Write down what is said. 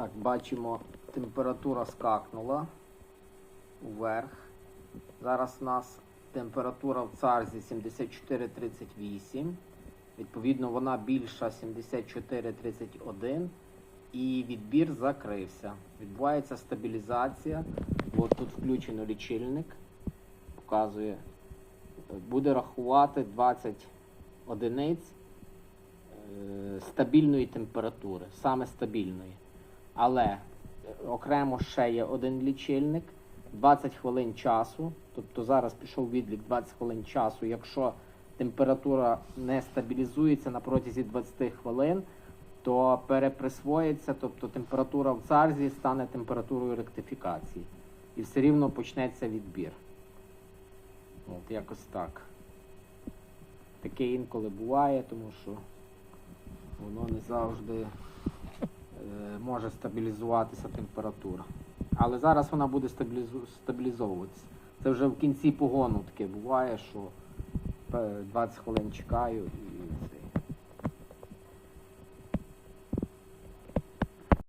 Так, бачимо, температура скакнула вверх. Зараз у нас температура в царзі 74,38. Відповідно, вона більша 74,31. І відбір закрився. Відбувається стабілізація. От тут включено лічильник. Показує. Буде рахувати 20 одиниць е, стабільної температури, саме стабільної. Але окремо ще є один лічильник, 20 хвилин часу. Тобто зараз пішов відлік 20 хвилин часу. Якщо температура не стабілізується на протязі 20 хвилин, то переприсвоїться, тобто температура в царзі стане температурою ректифікації. І все рівно почнеться відбір. От якось так. Таке інколи буває, тому що воно не завжди може стабілізуватися температура. Але зараз вона буде стабілізовуватися. Це вже в кінці погону таке буває, що е, 20 хвилин чекаю